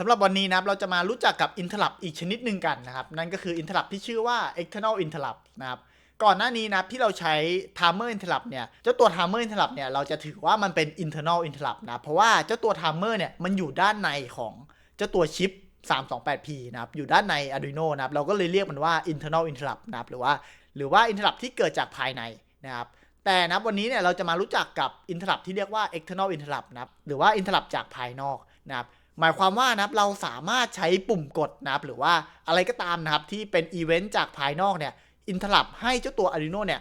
สำหรับวันนี้นะครับเราจะมารู้จักกับ interrupt อีกชนิดหนึ่งกันนะครับ นั่นก็คือ interrupt ที่ชื่อว่า external interrupt นะครับก่อนหน้านี้นะครับที่เราใช้ timer interrupt เนี่ยเจ้าตัว timer interrupt เนี่ยเราจะถือว่ามันเป็น internal interrupt นะเพราะว่าเจ้าตัว timer เนี่ยมันอยู่ด้านในของเจ้าตัวชิป 328p นะครับอยู่ด้านใน Arduino นะครับเราก็เลยเรียกมันว่า internal interrupt นะครับหรือว่าหรือว่า interrupt ที่เกิดจากภายในนะครับแต่นะวันนี้เนี่ยเราจะมารู้จักกับ interrupt ที่เรียกว่า external interrupt นะครับหรือว่า interrupt จากภายนอกนะครับ หมายความว่านะครับเราสามารถใช้ปุ่มกดนะครับหรือว่าอะไรก็ตามนะครับที่เป็นอีเวนต์จากภายนอกเนี่ย interrupt ให้เจ้าตัว Arduino เนี่ย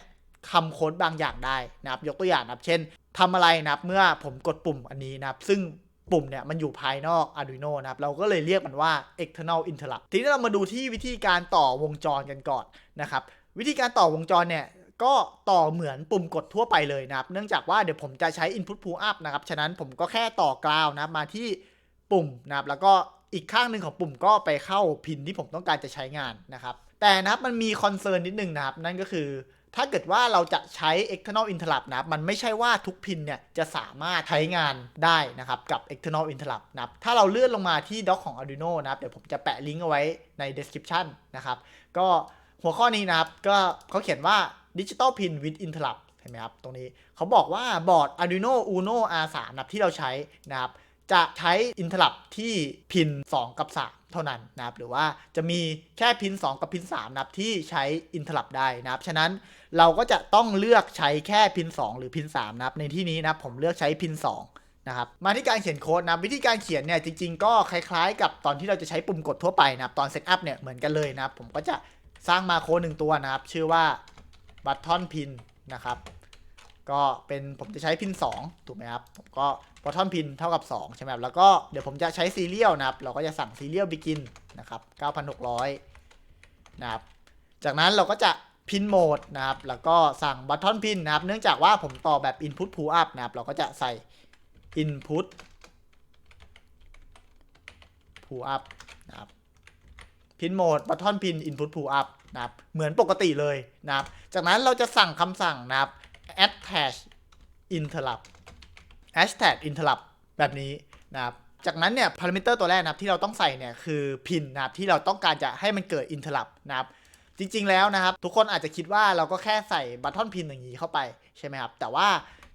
คำโค้ดบางอย่างได้นะครับยกตัวอย่างนะครับ เช่นทำอะไรนะครับเมื่อผมกดปุ่มอันนี้นะครับซึ่งปุ่มเนี่ยมันอยู่ภายนอก Arduino นะครับเราก็เลยเรียกมันว่า external interrupt ทีนี้เรามาดูที่วิธีการต่อวงจรกันก่อนนะครับวิธีการต่อวงจรเนี่ยก็ต่อเหมือนปุ่มกดทั่วไปเลยนะครับ เนื่องจากว่าเดี๋ยวผมจะใช้ input pull up นะครับ ฉะนั้นผมก็แค่ต่อกราวนะมาที่ ปุ่มนะครับแล้วก็อีกข้างหนึ่งของปุ่มก็ไปเข้าพินที่ผมต้องการจะใช้งานนะครับ แต่นะครับมันมีคอนเซิร์นนิดนึงนะครับ นั่นก็คือถ้าเกิดว่าเราจะใช้ external interrupt นะครับมันไม่ใช่ว่าทุกพินเนี่ยจะสามารถใช้งานได้นะครับกับ external interrupt นะครับถ้าเราเลื่อนลงมาที่ด็อกของ Arduino นะครับเดี๋ยวผมจะแปะลิงก์เอาไว้ใน description นะครับก็หัวข้อนี้นะครับก็เขาเขียนว่า digital pin with interrupt เห็นไหมครับตรงนี้เขาบอกว่าบอร์ด Arduino Uno R3 นะครับที่เราใช้นะครับ จะใช้ interrupt ที่พิน 2 กับ 3 เท่านั้นนะครับ หรือว่าจะมีแค่พิน 2 กับพิน 3 นะครับ ที่ใช้ interrupt ได้นะครับ ฉะนั้นเราก็จะต้องเลือกใช้แค่พิน 2 หรือพิน 3 นะครับ ในที่นี้นะครับผมเลือกใช้พิน 2นะครับมาที่การเขียนโค้ดนะครับวิธีการเขียนเนี่ยจริงๆ ก็คล้ายๆ กับตอนที่เราจะใช้ปุ่มกดทั่วไปนะครับตอนเซตอัพเนี่ยเหมือนกันเลยนะครับผมก็จะสร้างมาโค้ดหนึ่งตัวนะครับ ชื่อว่า button pin นะครับ ก็เป็นผมจะใช้พิน 2 ถูกไหมครับ ผมก็ bottom pin เท่ากับ 2 ใช่ไหมครับ แล้วก็เดี๋ยวผมจะใช้ serial นะครับ เราก็จะสั่ง serial begin นะครับ 9,600 นะครับ จากนั้นเราก็จะพินโหมดนะครับ แล้วก็สั่ง button pin นะครับ เนื่องจากว่าผมต่อแบบ input pull up นะครับ เราก็จะใส่ input pull up นะครับพินโหมด button pin input pull up นะครับ เหมือนปกติเลยนะครับ จากนั้นเราจะสั่งคำสั่งนะครับ attach interrupt hashtag interrupt แบบนี้นะครับ จากนั้นเนี่ยพารามิเตอร์ตัวแรกนะครับที่เราต้องใส่เนี่ยคือพินนะครับที่เราต้องการจะให้มันเกิด interrupt นะครับจริงๆแล้วนะครับ ทุกคนอาจจะคิดว่าเราก็แค่ใส่บัตทอนพินอย่างนี้เข้าไปใช่ไหมครับ แต่ว่า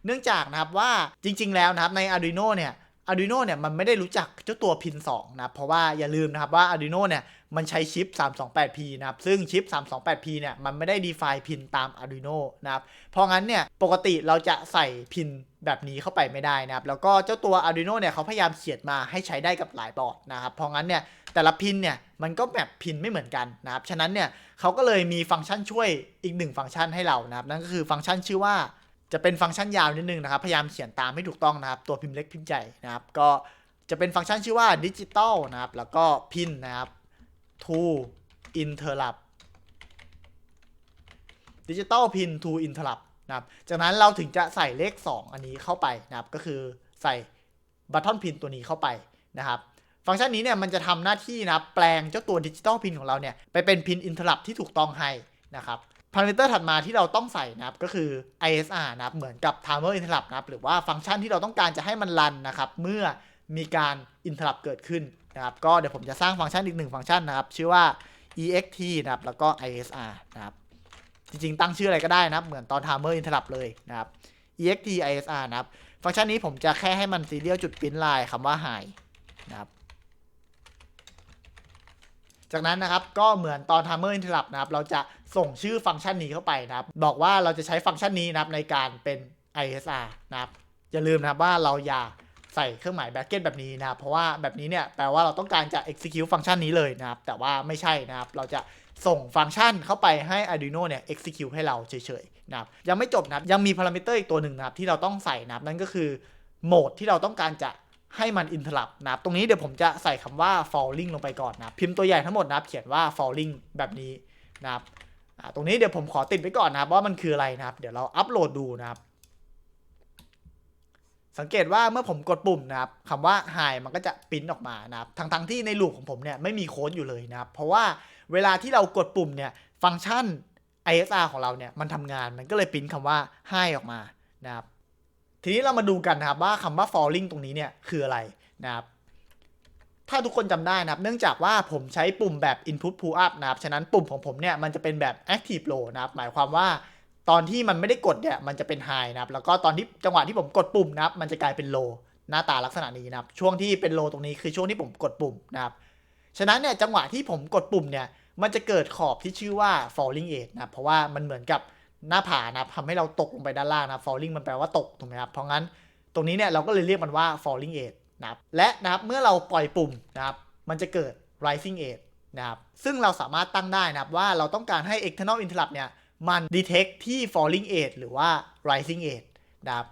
เนื่องจากนะครับว่าจริง ๆ แล้วนะครับใน Arduino เนี่ย Arduino เนี่ยมันไม่ได้รู้จักเจ้าตัวพิน2นะครับเพราะว่าอย่าลืมนะครับว่า Arduino เนี่ยมันใช้ชิป 328P นะครับซึ่งชิป 328P เนี่ยมันไม่ได้ define พินตาม Arduino นะครับเพราะงั้นเนี่ยปกติเราจะใส่พินแบบนี้เข้าไปไม่ได้นะครับแล้วก็เจ้าตัว Arduino เนี่ยเขาพยายามเขียนมาให้ใช้ได้กับหลายบอร์ดนะครับเพราะงั้นเนี่ยแต่ละพินเนี่ยมันก็แบบพินไม่เหมือนกันนะครับฉะนั้นเนี่ยเขาก็เลยมีฟังก์ชันช่วยอีกหนึ่งฟังก์ชันให้เรานะครับนั่นก็คือฟังก์ชันชื่อว่า จะเป็นฟังก์ชันยาวนิดนึงนะครับ พยายามเขียนตามให้ถูกต้องนะครับ ตัวพิมพ์เล็กพิมพ์ใหญ่นะครับ ก็จะเป็นฟังก์ชันชื่อว่าดิจิตอลนะครับ แล้วก็พินนะครับ to interrupt ดิจิตอลพิน to interrupt นะครับ จากนั้นเราถึงจะใส่เลข 2 อันนี้เข้าไปนะครับ ก็คือใส่บัตทอนพินตัวนี้เข้าไปนะครับ ฟังก์ชันนี้เนี่ยมันจะทำหน้าที่นะแปลงเจ้าตัวดิจิตอลพินของเราเนี่ยไปเป็นพิน interrupt ที่ถูกต้องให้นะครับ พารามิเตอร์ถัดมาที่เราต้องใส่นะครับก็คือ ISR นะครับเหมือนกับ timer interrupt นะครับหรือว่าฟังก์ชันที่เราต้องการจะให้มันรันนะครับเมื่อมีการ interrupt เกิดขึ้นนะครับก็เดี๋ยวผมจะสร้างฟังก์ชันอีกหนึ่งฟังก์ชันนะครับ ชื่อว่า ext นะครับแล้วก็ ISR นะครับจริงๆ ตั้งชื่ออะไรก็ได้นะครับ เหมือนตอน timer interrupt เลยนะครับ ext ISR นะครับ ฟังก์ชันนี้ผมจะแค่ให้มัน serial จุดพิมพ์ลายคำว่า high นะครับ จากนั้นนะครับก็เหมือนตอน timer interrupt นะครับเราจะส่งชื่อฟังก์ชันนี้เข้าไปนะครับ บอกว่าเราจะใช้ฟังก์ชันนี้นะครับในการเป็น ISR นะครับอย่าลืมนะครับว่าเราอย่าใส่เครื่องหมายแบ็กเก็ตแบบนี้นะครับเพราะว่าแบบนี้เนี่ยแปลว่าเราต้องการจะ execute ฟังก์ชันนี้เลยนะครับ แต่ว่าไม่ใช่นะครับ เราจะส่งฟังก์ชันเข้าไปให้ Arduino เนี่ย execute ให้เราเฉยๆนะครับ ยังไม่จบนะครับ ยังมีพารามิเตอร์อีกตัวหนึ่งนะครับ ที่เราต้องใส่นะครับ นั่นก็คือโหมดที่เราต้องการจะ ให้มัน interrupt นะครับตรงนี้เดี๋ยวผมจะใส่คำว่า falling ลงไปก่อนนะครับพิมพ์ตัวใหญ่ทั้งหมดนะครับเขียนว่า falling แบบนี้นะครับตรงนี้เดี๋ยวผมขอติดไว้ก่อนนะครับว่ามันคืออะไรนะครับ เดี๋ยวเราอัปโหลดดูนะครับ สังเกตว่าเมื่อผมกดปุ่มนะครับคำว่า high มันก็จะปิ้นออกมานะครับทั้งๆที่ในลูปของผมเนี่ยไม่มีโค้ดอยู่เลยนะครับ เพราะว่าเวลาที่เรากดปุ่มเนี่ยฟังก์ชัน ISR ของเราเนี่ยมันทำงานมันก็เลยปิ้นคำว่า high ออกมานะครับ ทีนี้เรามาดูกันนะครับว่าคำว่า falling ตรงนี้เนี่ยคืออะไรนะครับถ้าทุกคนจำได้นะครับ เนื่องจากว่าผมใช้ปุ่มแบบ input pull up นะครับ ฉะนั้นปุ่มของผมเนี่ยมันจะเป็นแบบ active low นะครับ หมายความว่าตอนที่มันไม่ได้กดเนี่ยมันจะเป็น high นะครับ แล้วก็ตอนที่จังหวะที่ผมกดปุ่มนะครับ มันจะกลายเป็น low หน้าตาลักษณะนี้นะครับ ช่วงที่เป็น low ตรงนี้คือช่วงที่ผมกดปุ่มนะครับ ฉะนั้นเนี่ยจังหวะที่ผมกดปุ่มเนี่ยมันจะเกิดขอบที่ชื่อว่า falling edge นะครับเพราะว่ามันเหมือนกับ หน้าผานะครับทำให้เราตกลงไปด้านล่างนะครับ falling มันแปลว่าตกถูกไหมครับ เพราะงั้นตรงนี้เนี่ยเราก็เลยเรียกมันว่า falling edge นะครับ และนะครับเมื่อเราปล่อยปุ่มนะครับ มันจะเกิด rising edge นะครับ ซึ่งเราสามารถตั้งได้นะครับว่าเราต้องการให้ external interrupt เนี่ยมัน detect ที่ falling edge หรือว่า rising edge นะครับ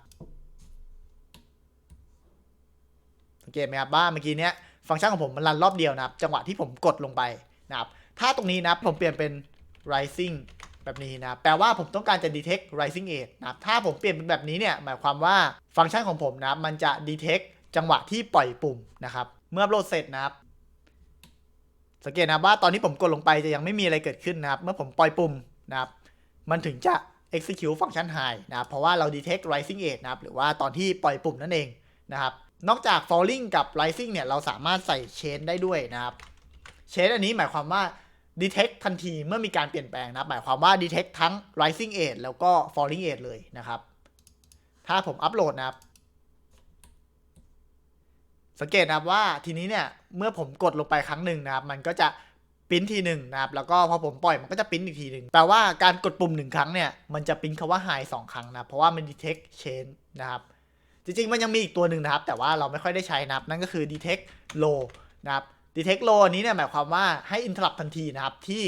สังเกตไหมครับว่าเมื่อกี้เนี้ยฟังก์ชันของผมมันรันรอบเดียวนะครับ จังหวะที่ผมกดลงไปนะครับ ถ้าตรงนี้นะครับผมเปลี่ยนเป็น rising แบบนี้นะ แปลว่าผมต้องการจะ detect rising edge นะ ถ้าผมเปลี่ยนเป็นแบบนี้เนี่ย หมายความว่าฟังก์ชันของผมนะ มันจะ detect จังหวะที่ปล่อยปุ่มนะครับ เมื่อโหลดเสร็จนะครับ สังเกตนะว่าตอนที่ผมกดลงไปจะยังไม่มีอะไรเกิดขึ้นนะครับ เมื่อผมปล่อยปุ่มนะครับ มันถึงจะ execute ฟังก์ชัน high นะเพราะว่าเรา detect rising edge นะครับ หรือว่าตอนที่ปล่อยปุ่มนั่นเองนะครับ นอกจาก falling กับ rising เนี่ย เราสามารถใส่ chain ได้ด้วยนะครับ chain อันนี้หมายความว่า detect ทันทีเมื่อมีการเปลี่ยนแปลงนะหมายความว่า detect ทั้ง rising edge แล้วก็ falling edge เลยนะครับ ถ้าผมอัปโหลดนะครับ สังเกตนะครับว่าทีนี้เนี่ย เมื่อผมกดลงไปครั้งหนึ่งนะครับ มันก็จะปริ้นทีหนึ่งนะครับแล้วก็พอผมปล่อยมันก็จะปริ้นอีกทีหนึ่งแปลว่าการกดปุ่มหนึ่งครั้งเนี่ยมันจะปริ้นคำว่า high สองครั้งนะเพราะว่ามัน detect chain นะครับจริงๆ มันยังมีอีกตัวหนึ่งนะครับ แต่ว่าเราไม่ค่อยได้ใช้นะครับ นั่นก็คือ detect low นะครับ detect low อันนี้เนี่ยหมายความว่าให้ interrupt ทันทีนะครับ ที่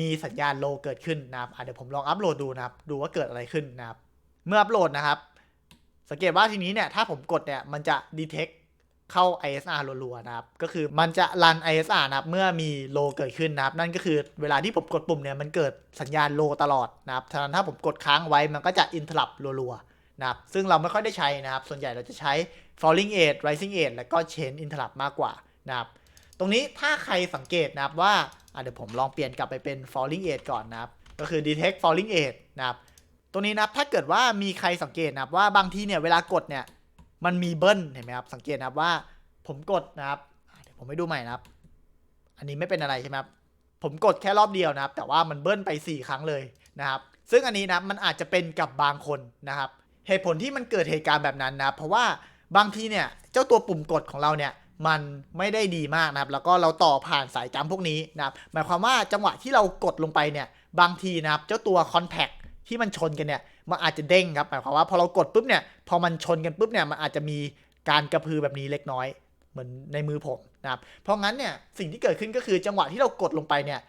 มีสัญญาณ low เกิดขึ้นนะครับเดี๋ยวผมลองอัปโหลดดูนะครับ ดูว่าเกิดอะไรขึ้นนะครับ เมื่ออัปโหลดนะครับ สังเกตว่าทีนี้เนี่ยถ้าผมกดเนี่ยมันจะ detect เข้า ISR รัวๆนะครับ ก็คือมันจะรัน ISR นะครับ เมื่อมี low เกิดขึ้นนะครับ นั่นก็คือเวลาที่ผมกดปุ่มเนี่ยมันเกิดสัญญาณ low ตลอดนะครับฉะนั้นถ้าผมกดค้างไว้มันก็จะ interrupt รัวๆนะครับ ซึ่งเราไม่ค่อยได้ใช้นะครับ ส่วนใหญ่เราจะใช้ falling edge rising edge แล้วก็ chain interrupt มากกว่านะครับ ตรงนี้ถ้าใครสังเกตนะครับว่าเดี๋ยวผมลองเปลี่ยนกลับไปเป็น falling edge ก่อนนะครับ ก็คือ detect falling edge นะครับตรงนี้นะครับถ้าเกิดว่ามีใครสังเกตนะครับว่าบางทีเนี่ยเวลากดเนี่ยมันมีเบิ้ลเห็นไหมครับสังเกตนะครับว่าผมกดนะครับเดี๋ยวผมไปดูใหม่นะครับ อันนี้ไม่เป็นอะไรใช่ไหมครับผมกดแค่รอบเดียวนะครับ แต่ว่ามันเบิ้ลไป 4 ครั้งเลยนะครับ ซึ่งอันนี้นะมันอาจจะเป็นกับบางคนนะครับ เหตุผลที่มันเกิดเหตุการณ์แบบนั้นนะเพราะว่าบางทีเนี่ยเจ้าตัวปุ่มกดของเราเนี่ย มันไม่ได้ดีมากนะครับ แล้วก็เราต่อผ่านสายจำพวกนี้นะครับหมายความว่าจังหวะที่เรากดลงไปเนี่ยบางทีนะครับเจ้าตัวคอนแทคที่มันชนกันเนี่ยมันอาจจะเด้งครับหมายความว่าพอเรากดปุ๊บเนี่ยพอมันชนกันปุ๊บเนี่ยมันอาจจะมีการกระพือแบบนี้เล็กน้อย เหมือนในมือผมนะครับเพราะงั้นเนี่ยสิ่งที่เกิดขึ้นก็คือจังหวะที่เรากดลงไปเนี่ย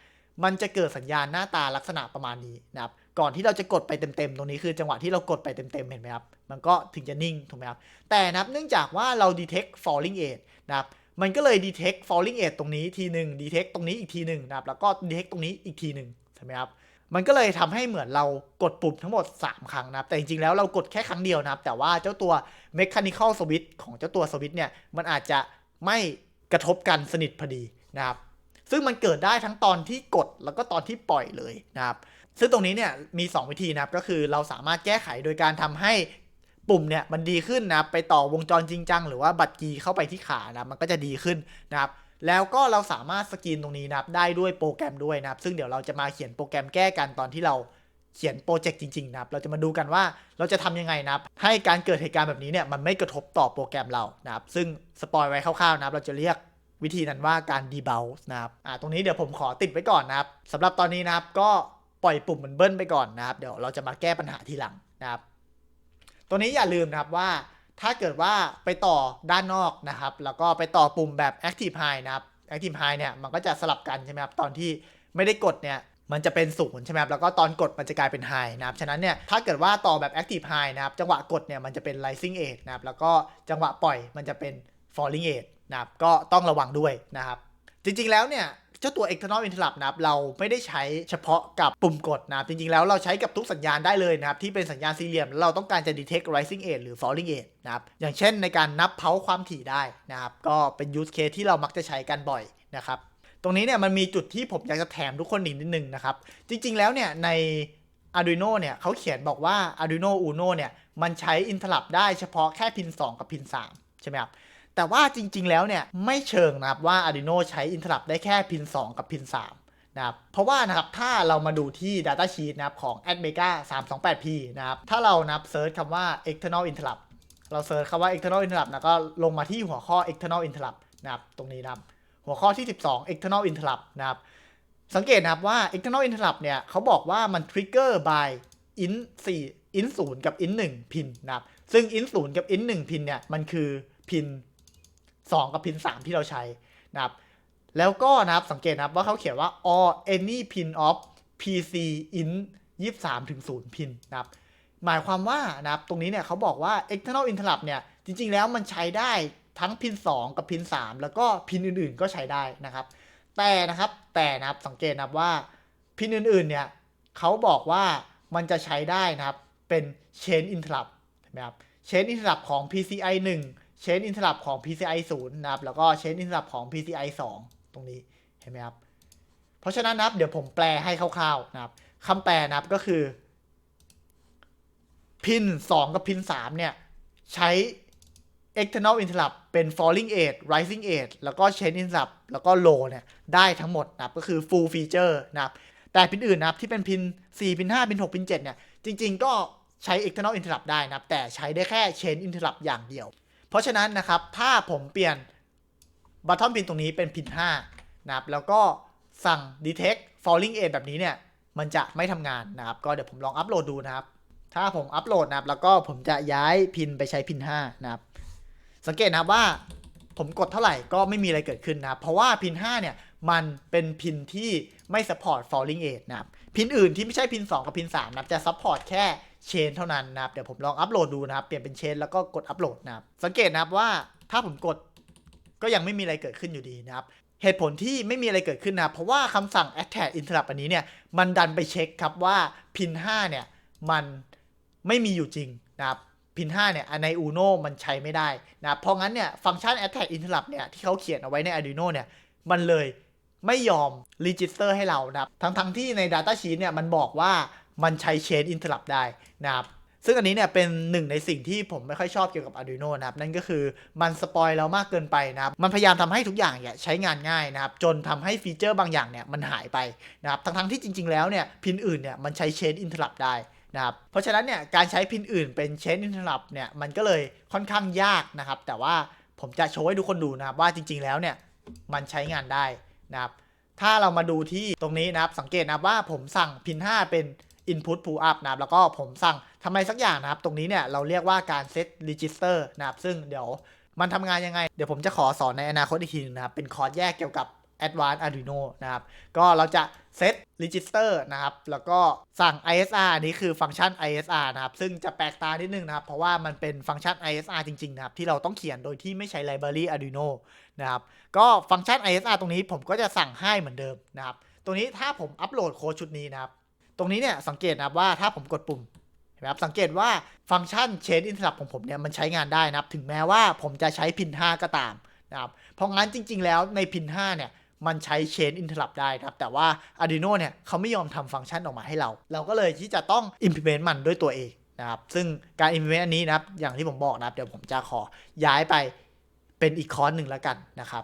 มันจะเกิดสัญญาณหน้าตาลักษณะประมาณนี้นะครับ ก่อนที่เราจะกดไปเต็มๆ ตรงนี้คือจังหวะที่เรากดไปเต็มๆ เห็นไหมครับ มันก็ถึงจะนิ่ง ถูกไหมครับ แต่นะครับเนื่องจากว่าเรา detect falling edge นะครับ มันก็เลย detect falling edge ตรงนี้ทีหนึ่ง detect ตรงนี้อีกทีหนึ่งนะครับ แล้วก็ detect ตรงนี้อีกทีหนึ่งใช่ไหมครับ มันก็เลยทำให้เหมือนเรากดปุ่มทั้งหมด 3 ครั้งนะครับ แต่จริงๆ แล้วเรากดแค่ครั้งเดียวนะครับ แต่ว่าเจ้าตัว mechanical switch ของเจ้าตัวสวิตช์เนี่ย มันอาจจะไม่กระทบกันสนิทพอดีนะครับ ซึ่งมันเกิดได้ทั้งตอนที่กดแล้วก็ตอนที่ปล่อยเลยนะครับ ซึ่งตรงนี้เนี่ยมี 2 วิธีนะครับก็คือเราสามารถแก้ไขโดยการทำให้ปุ่มเนี่ยมันดีขึ้นนะไปต่อวงจรจริงจังหรือว่าบัตรกีเข้าไปที่ขานะมันก็จะดีขึ้นนะครับแล้วก็เราสามารถสกรีนตรงนี้นะครับได้ด้วยโปรแกรมด้วยนะครับ ซึ่งเดี๋ยวเราจะมาเขียนโปรแกรมแก้กันตอนที่เราเขียนโปรเจกต์จริงๆนะครับ เราจะมาดูกันว่าเราจะทำยังไงนะครับ ให้การเกิดเหตุการณ์แบบนี้เนี่ยมันไม่กระทบต่อโปรแกรมเรานะครับ ซึ่งสปอยไว้คร่าวๆนะครับ เราจะเรียกวิธีนั้นว่าการดีเบลนะครับ อ่า ตรงนี้เดี๋ยวผมขอติดไว้ก่อนนะครับสำหรับตอนนี้นะครับก็ ปล่อยปุ่มมันเบิ้ลไปก่อนนะครับเดี๋ยวเราจะมาแก้ปัญหาทีหลังนะครับ ตัวนี้อย่าลืมนะครับว่าถ้าเกิดว่าไปต่อด้านนอกนะครับ แล้วก็ไปต่อปุ่มแบบ Active High นะครับ Active High เนี่ยมันก็จะสลับกันใช่ไหมครับตอนที่ไม่ได้กดเนี่ยมันจะเป็นศูนย์ใช่ไหมครับแล้วก็ตอนกดมันจะกลายเป็น High นะครับฉะนั้นเนี่ยถ้าเกิดว่าต่อแบบ Active High นะครับจังหวะกดเนี่ยมันจะเป็น Rising Edge นะครับแล้วก็จังหวะปล่อยมันจะเป็น Falling Edge นะครับก็ต้องระวังด้วยนะครับ จริงๆแล้วเนี่ย จ้าตัว external interrupt นะครับเราไม่ได้ใช้เฉพาะกับปุ่มกดนะครับจริงๆแล้วเราใช้กับทุกสัญญาณได้เลยนะครับที่เป็นสัญญาณสี่เหลี่ยม เราต้องการจะ detect rising edge หรือ falling edge นะครับอย่างเช่นในการนับเพาความถี่ได้นะครับก็เป็น use case ที่เรามักจะใช้กันบ่อยนะครับตรงนี้เนี่ยมันมีจุดที่ผมอยากจะแถมทุกคนอีกนิดนึงนะครับ จริงๆแล้วเนี่ยใน Arduino เนี่ยเขาเขียนบอกว่า Arduino Uno เนี่ยมันใช้ interrupt ได้เฉพาะแค่พิน 2 กับพิน 3 ใช่ไหมครับ แต่ว่าจริง ๆ แล้วเนี่ยไม่เชิงนะครับว่า Arduino ใช้ interrupt ได้แค่พิน 2 กับพิน 3 นะครับ เพราะว่านะครับถ้าเรามาดูที่ data sheet นะครับของ Admega 328P นะครับ ถ้าเรานับเซิร์ชคำว่า external interrupt เราเซิร์ชคำว่า external interrupt นะก็ลงมาที่หัวข้อ external interrupt นะครับตรงนี้นะครับหัวข้อที่ 12 external interrupt นะครับสังเกตนะครับว่า external interrupt เนี่ยเขาบอกว่ามัน trigger by int 4 int 0กับ int 1พินนะครับซึ่ง int 0กับ int 1พินเนี่ยมันคือพิน 2 กับพิน 3 ที่เราใช้นะครับ แล้วก็นะครับสังเกตนะครับว่าเขาเขียนว่า or any pin of PC in 23ถึง0พินนะครับ หมายความว่านะครับตรงนี้เนี่ยเขาบอกว่า external interrupt เนี่ยจริง ๆ แล้วมันใช้ได้ทั้งพิน 2 กับพิน 3 แล้วก็พินอื่นๆก็ใช้ได้นะครับ แต่นะครับแต่นะครับสังเกตนะครับว่าพินอื่นๆเนี่ยเขาบอกว่ามันจะใช้ได้นะครับเป็น chain interrupt เห็นไหมครับ chain interrupt ของ PCI 1 chain interrupt ของ PCI 0นะครับ แล้วก็ chain interrupt ของ PCI 2 ตรงนี้เห็นไหมครับ เพราะฉะนั้นนะครับเดี๋ยวผมแปลให้คร่าวๆนะครับคำแปลนะครับก็คือ พิน 2 กับพิน 3 เนี่ย ใช้ external interrupt เป็น falling edge rising edge แล้วก็ chain interrupt แล้วก็ low เนี่ย ได้ทั้งหมดนะครับ ก็คือ full feature นะครับ แต่พินอื่นนะครับ ที่เป็นพิน 4 พิน 5 พิน 6 พิน 7 เนี่ย จริง ๆ ก็ใช้ external interrupt ได้นะครับ แต่ใช้ได้แค่ chain interrupt อย่างเดียว เพราะฉะนั้นนะครับถ้าผมเปลี่ยน bottom pin ตรงนี้เป็นพิน5นะครับแล้วก็สั่ง detect falling edge แบบนี้เนี่ย มันจะไม่ทำงานนะครับ ก็เดี๋ยวผมลองอัปโหลดดูนะครับ ถ้าผมอัปโหลดนะครับ แล้วก็ผมจะย้ายพินไปใช้พิน5นะครับ สังเกตนะครับว่าผมกดเท่าไหร่ก็ไม่มีอะไรเกิดขึ้นนะครับ เพราะว่าพิน5เนี่ยมันเป็นพินที่ไม่ support falling edge นะครับ พินอื่นที่ไม่ใช่พิน2กับพิน3นะครับจะ support แค่ เชนเท่านั้นนะครับ เดี๋ยวผมลองอัปโหลดดูนะครับ เปลี่ยนเป็นเชนแล้วก็กดอัปโหลดนะครับ สังเกตนะครับว่าถ้าผมกดก็ยังไม่มีอะไรเกิดขึ้นอยู่ดีนะครับ เหตุผลที่ไม่มีอะไรเกิดขึ้นนะเพราะว่าคำสั่ง attack interrupt อันนี้เนี่ย มันดันไปเช็คครับว่าพิน5เนี่ย มันไม่มีอยู่จริงนะครับพิน5เนี่ยใน Uno มันใช้ไม่ได้นะเพราะงั้นเนี่ยฟังก์ชัน attack interrupt เนี่ยที่เขาเขียนเอาไว้ใน Arduino เนี่ย มันเลยไม่ยอม register ให้เรานะครับทั้งทั้งที่ใน data sheet เนี่ยมันบอกว่า มันใช้ chain interrupt ได้นะครับซึ่งอันนี้เนี่ยเป็นหนึ่งในสิ่งที่ผมไม่ค่อยชอบเกี่ยวกับ Arduino นะครับนั่นก็คือมันสปอยเรามากเกินไปนะครับมันพยายามทำให้ทุกอย่างเนี่ยใช้งานง่ายนะครับจนทำให้ฟีเจอร์บางอย่างเนี่ยมันหายไปนะครับทั้งทั้งที่จริง ๆ แล้วเนี่ยพินอื่นเนี่ยมันใช้ chain interrupt ได้นะครับเพราะฉะนั้นเนี่ยการใช้พินอื่นเป็น chain interrupt เนี่ยมันก็เลยค่อนข้างยากนะครับแต่ว่าผมจะโชว์ให้ทุกคนดูนะครับว่าจริง ๆ แล้วเนี่ยมันใช้งานได้นะครับถ้าเรามาดูที่ตรงนี้นะครับสังเกตนะว่าผมสั่งพิน5เป็น input pull up นะครับแล้วก็ผมสั่งทำอะไรสักอย่างนะครับ ตรงนี้เนี่ยเราเรียกว่าการ set register นะครับซึ่งเดี๋ยวมันทำงานยังไง เดี๋ยวผมจะขอสอนในอนาคตอีกทีนึงนะครับ เป็นคอร์สแยกเกี่ยวกับ advanced arduino นะครับ ก็เราจะ set register นะครับ แล้วก็สั่ง isr อันนี้คือฟังก์ชัน isr นะครับ ซึ่งจะแปลกตานิดนึงนะครับ เพราะว่ามันเป็นฟังก์ชัน isr จริง ๆ นะครับ ที่เราต้องเขียนโดยที่ไม่ใช้ library arduino นะครับ ก็ฟังก์ชัน isr ตรงนี้ผมก็จะสั่งให้เหมือนเดิมนะครับตรงนี้ถ้าผมอัปโหลดโค้ดชุดนี้นะครับ ตรงนี้เนี่ยสังเกตนะครับว่าถ้าผมกดปุ่มเห็นไหมครับสังเกตว่าฟังก์ชัน chain interrupt ของผมเนี่ยมันใช้งานได้นะครับ ถึงแม้ว่าผมจะใช้พิน 5 ก็ตามนะครับเพราะงั้นจริง ๆ แล้วในพิน 5 เนี่ยมันใช้ chain interrupt ได้ครับ แต่ว่า Arduino เนี่ยเขาไม่ยอมทำฟังก์ชันออกมาให้เรา เราก็เลยที่จะต้อง implement มันด้วยตัวเองนะครับ ซึ่งการ implement อันนี้นะครับ อย่างที่ผมบอกนะครับ เดี๋ยวผมจะขอย้ายไปเป็นอีกคอร์สหนึ่งแล้วกันนะครับ